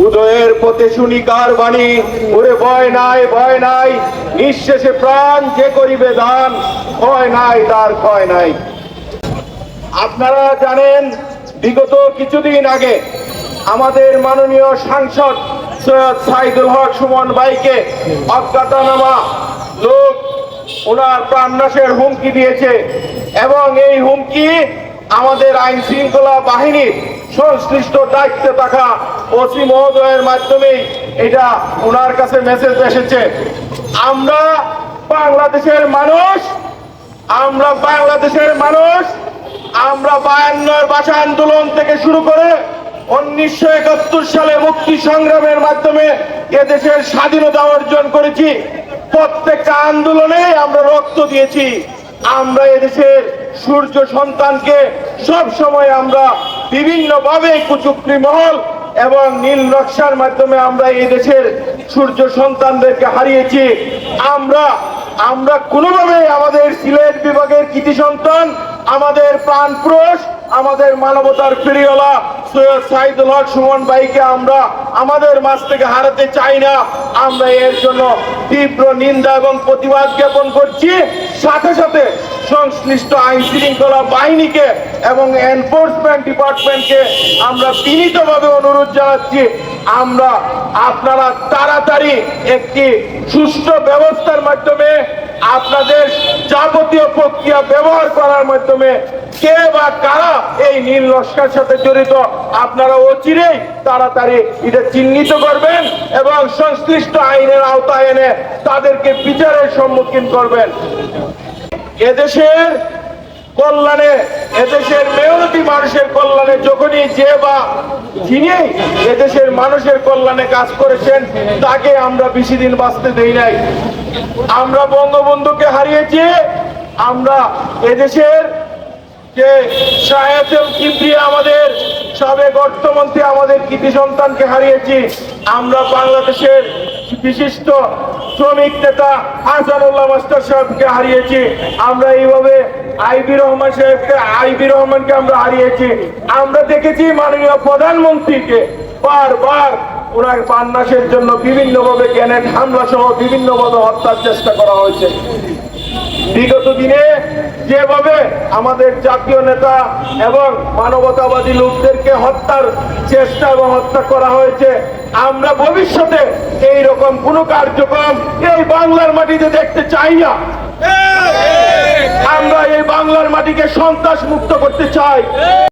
উদয়ের পথে শুনি কার বাণী। ওরে ভয় নাই ভয় নাই, নিঃশেষে প্রাণ যে করিবে দান, ক্ষয় নাই, তার ক্ষয় নাই। আপনারা জানেন, বিগত কিছুদিন আগে আমাদের মাননীয় সাংসদ সৈয়দ সাইদুল হক সুমন ভাইকে অজ্ঞাতনামা লোক ওনার প্রাণনাশের হুমকি দিয়েছে এবং এই হুমকি আমাদের আইন শৃঙ্খলা বাহিনীর সংশ্লিষ্ট দায়িত্বে থাকা ওসি মহোদয়ের মাধ্যমেই এটা ওনার কাছে মেসেজ এসেছে। আমরা বাংলাদেশের মানুষ, আমরা বাংলাদেশের মানুষ, আমরা বায়ান্নর ভাষা আন্দোলন থেকে শুরু করে উনিশশো একাত্তর সালে মুক্তি সংগ্রামের মাধ্যমে এদেশের স্বাধীনতা অর্জন করেছি। প্রত্যেকটা আন্দোলনে আমরা রক্ত দিয়েছি। আমরা এদেশের সূর্য সন্তানকে সব সময় আমরা বিভিন্নভাবে কুচুক্রি মহল এবং নীল নকশার মাধ্যমে আমরা এই দেশের সূর্য সন্তানদেরকে হারিয়েছি। আমরা আমরা কোনোভাবে আমাদের সিলেট বিভাগের কৃতি সন্তান, আমাদের প্রাণ আমাদের মানবতার প্রিয়লা, সৈয়দ সাইদুল হক সুমন ভাইকে আমরা আমাদের মাছ থেকে হারাতে চাই না। আমরা এর জন্য তীব্র নিন্দা এবং প্রতিবাদ জ্ঞাপন করছি। সাথে সাথে সংশ্লিষ্ট আইন শৃঙ্খলা বাহিনীকে এবং এনফোর্সমেন্ট ডিপার্টমেন্টকে আমরা বিনীতভাবে অনুরোধ জানাচ্ছি। আমরা আপনারা তাড়াতাড়ি একটি সুষ্ঠু ব্যবস্থার মাধ্যমে আপনাদের যাবতীয় প্রক্রিয়া ব্যবহার করার মাধ্যমে কে বা কারা এই নীল লস্কার সাথে জড়িত আপনারা অচিরেই তাড়াতাড়ি এটা চিহ্নিত করবেন এবং সংশ্লিষ্ট আইনের আওতায় এনে তাদেরকে বিচারের সম্মুখীন করবেন। এদেশের কল্যাণে, এদেশের মেয়নতি মানুষের কল্যাণে যখনই যে বা যিনি এদেশের মানুষের কল্যাণে কাজ করেছেন, তাকে আমরা বেশি দিন বাঁচতে দেই নাই। আমরা বঙ্গবন্ধুকে হারিয়েছি, আমরা এদেশের যে সাহেব আমাদের, সাবেক অর্থমন্ত্রী আমাদের কৃতি সন্তানকে হারিয়েছি, আমরা বাংলাদেশের বিশিষ্ট শ্রমিক নেতা হাসানুল্লাহ মাস্টার সাহেবকে হারিয়েছি, আমরা এইভাবে আইবি রহমান সাহেবকে আইবি রহমানকে আমরা হারিয়েছি। আমরা দেখেছি মাননীয় প্রধানমন্ত্রীকে বারবার ওনার পান্নাসের জন্য বিভিন্নভাবে গ্যানেট হামলা সহ বিভিন্ন বিভিন্নভাবে হত্যার চেষ্টা করা হয়েছে। বিগত দিনে যেভাবে আমাদের জাতীয় নেতা এবং মানবতাবাদী লোকদেরকে হত্যার চেষ্টা এবং হত্যা করা হয়েছে, আমরা ভবিষ্যতে এই রকম কোন কার্যক্রম এই বাংলার মাটিতে দেখতে চাই না। বাংলার মাটিকে সন্ত্রাস মুক্ত করতে চাই